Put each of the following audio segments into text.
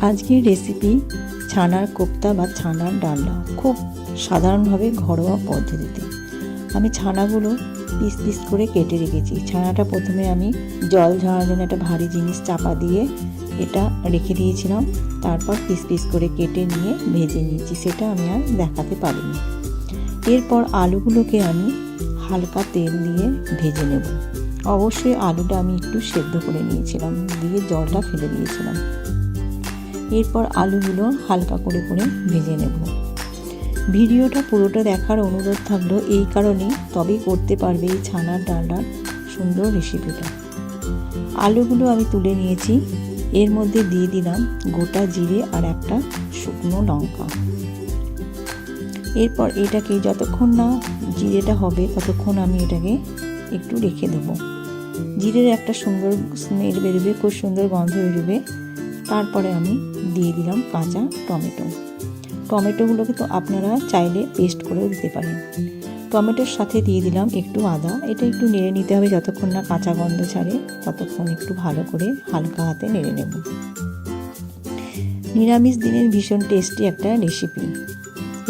আজকের রেসিপি ছানার কোপ্তা বা ছানার ডালনা। খুব সাধারণভাবে ঘরোয়া পদ্ধতিতে। আমি ছানাগুলো পিস পিস করে কেটে রেখেছি। ছানাটা প্রথমে আমি জল ঝরার জন্য একটা ভারী জিনিস চাপা দিয়ে এটা রেখে দিয়েছিলাম। তারপর পিস পিস করে কেটে নিয়ে ভেজে নিয়েছি। সেটা আমি আর দেখাতে পারিনি। এরপর আলুগুলোকে আমি হালকা তেল দিয়ে ভেজে নেব। অবশ্যই আলুটা আমি একটু সেদ্ধ করে নিয়েছিলাম। দিয়ে জলটা ফেলে দিয়েছিলাম। এরপর আলুগুলো হালকা করে করে ভেজে নেব। ভিডিওটা পুরোটা দেখার অনুরোধ থাকল এই কারণেই তবেই করতে পারবে এই ছানার ডালটার সুন্দর রেসিপিটা আলুগুলো আমি তুলে নিয়েছি, এর মধ্যে দিয়ে দিলাম গোটা জিরে আর একটা শুকনো লঙ্কা। এরপর এটাকে যতক্ষণ না জিরেটা হবে, ততক্ষণ আমি এটাকে একটু রেখে দেবো। জিরের একটা সুন্দর স্মেল বেরোবে, খুব সুন্দর গন্ধ বেরোবে। তারপরে আমি দিয়ে দিলাম কাঁচা টমেটো। টমেটোগুলোকে তো আপনারা চাইলে পেস্ট করেও দিতে পারেন। টমেটোর সাথে দিয়ে দিলাম একটু আদা। এটা একটু নেড়ে নিতে হবে যতক্ষণ না কাঁচা গন্ধ ছাড়ে, ততক্ষণ একটু ভালো করে হালকা হাতে নেড়ে নেব। নিরামিষ দিনের ভীষণ টেস্টি একটা রেসিপি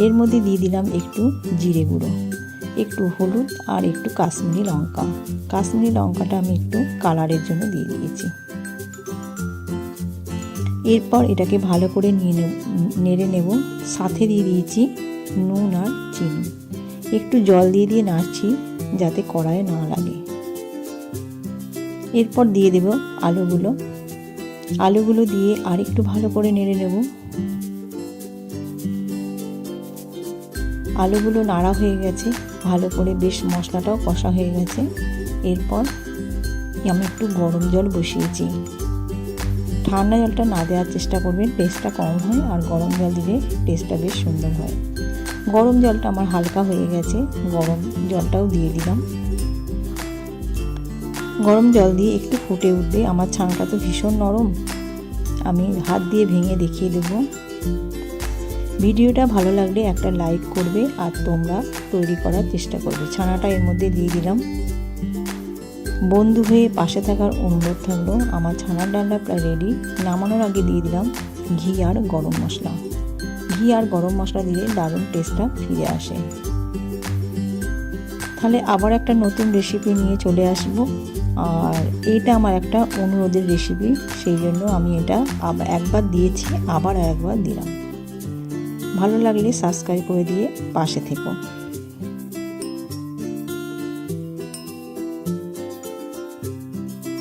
এর মধ্যে দিয়ে দিলাম একটু জিরে গুঁড়ো, একটু হলুদ আর একটু কাশ্মীরি লঙ্কা। কাশ্মীরি লঙ্কাটা আমি একটু কালারের জন্য দিয়ে দিয়েছি। এরপর এটাকে ভালো করে নিয়ে নেড়ে নেব। সাথে দিয়ে দিয়েছি নুন আর চিনি। একটু জল দিয়ে দিয়ে নাড়ছি যাতে কড়াইয়ে না লাগে। এরপর দিয়ে দেব আলুগুলো। আলুগুলো দিয়ে আর একটু ভালো করে নেড়ে নেব। আলুগুলো নাড়া হয়ে গেছে। ভালো করে বেশ মশলাটাও কষা হয়ে গেছে। এরপর আমি একটু গরম জল বসিয়েছি। ঠান্ডা জলটা না দেওয়ার চেষ্টা করবেন। টেস্টটা কম হয় আর গরম জল দিলে টেস্টটা বেশ সুন্দর হয়। গরম জলটা আমার হালকা হয়ে গেছে। গরম জলটাও দিয়ে দিলাম। গরম জল দিয়ে একটু ফুটে উঠবে। আমার ছানাটা তো ভীষণ নরম। আমি হাত দিয়ে ভেঙে দেখিয়ে দেবো। ভিডিওটা ভালো লাগলে একটা লাইক করবে আর তোমরা তৈরি করার চেষ্টা করবে। ছানাটা এর মধ্যে দিয়ে দিলাম। বন্ধু হয়ে পাশে থাকার অনুরোধ থাকল, আমার ছানার ডালটা প্রায় রেডি নামানোর আগে দিয়ে দিলাম ঘি আর গরম মশলা। ঘি আর গরম মশলা দিলে দারুণ টেস্টটা ফিরে আসে। তাহলে আবার একটা নতুন রেসিপি নিয়ে চলে আসব। আর এটা আমার একটা অনুরোধের রেসিপি সেই জন্য আমি এটা একবার দিয়েছি, আবার একবার দিলাম। ভালো লাগলে সাবস্ক্রাইব করে দিয়ে পাশে থেকো।